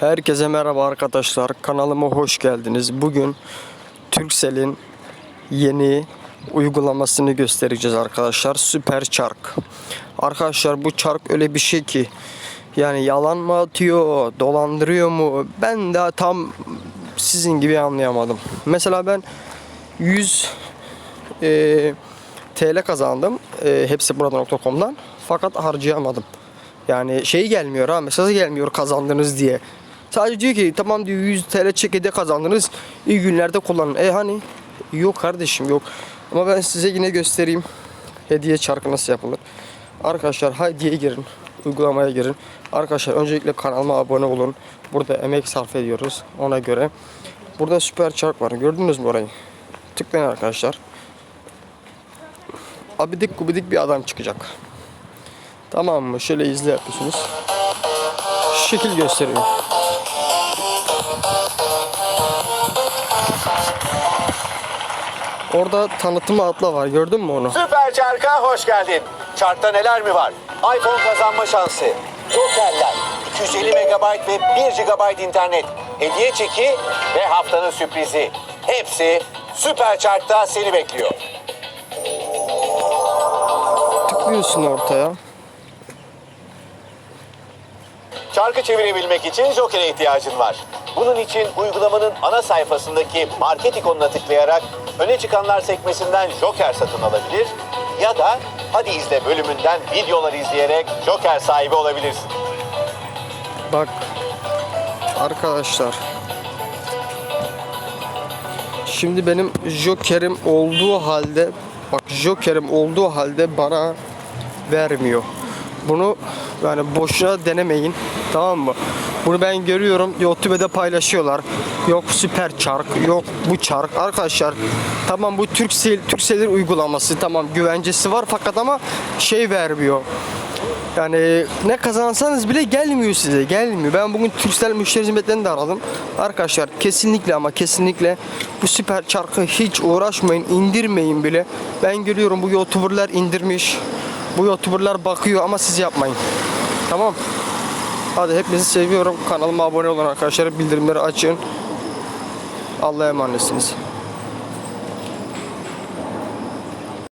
Herkese merhaba arkadaşlar. Kanalıma hoş geldiniz. Bugün Turkcell'in yeni uygulamasını göstereceğiz arkadaşlar. Süper Çark. Arkadaşlar bu çark öyle bir şey ki yani yalan mı atıyor, dolandırıyor mu? Ben de tam sizin gibi anlayamadım. Mesela ben 100 eee TL kazandım. E, hepsi burada.com'dan. Fakat harcayamadım. Yani şey gelmiyor ha mesajı gelmiyor kazandınız diye. Sadece diyor ki tamam diyor 100 TL çekede kazandınız. İyi günlerde kullanın. E hani yok kardeşim yok. Ama ben size yine göstereyim. Hediye çarkı nasıl yapılır. Arkadaşlar hediye girin. Uygulamaya girin. Arkadaşlar öncelikle kanalıma abone olun. Burada emek sarf ediyoruz ona göre. Burada süper çark var. Gördünüz mü orayı? Tıklayın arkadaşlar abidik gubidik bir adam çıkacak. Tamam mı? Şöyle izle yapıyorsunuz. Şekil gösteriyor. Orada tanıtımı atla var. Gördün mü onu? Süper Çark'a hoş geldin. Çarkta neler mi var? iPhone kazanma şansı, jokerler, 250 MB ve 1 GB internet, hediye çeki ve haftanın sürprizi. Hepsi Süper Çark'ta seni bekliyor. Tıklıyorsun ortaya. Çarkı çevirebilmek için Joker'e ihtiyacın var. Bunun için uygulamanın ana sayfasındaki market ikonuna tıklayarak öne çıkanlar sekmesinden Joker satın alabilir ya da hadi izle bölümünden videolar izleyerek Joker sahibi olabilirsin. Bak arkadaşlar. Şimdi benim Joker'im olduğu halde bak Joker'im olduğu halde bana vermiyor. Bunu yani boşuna denemeyin. Tamam mı? Bunu ben görüyorum. YouTube'da paylaşıyorlar. Yok süper çark, yok bu çark. Arkadaşlar tamam bu Turkcell, Turkcell'in uygulaması tamam güvencesi var fakat ama şey vermiyor. Yani ne kazansanız bile gelmiyor size. Gelmiyor. Ben bugün Turkcell müşteri hizmetlerini de aradım. Arkadaşlar kesinlikle ama kesinlikle bu süper çarkı hiç uğraşmayın. indirmeyin bile. Ben görüyorum bu youtuberlar indirmiş. Bu youtuberlar bakıyor ama siz yapmayın. Tamam. Hadi hepinizi seviyorum. Kanalıma abone olun arkadaşlar. Bildirimleri açın. Allah'a emanetsiniz.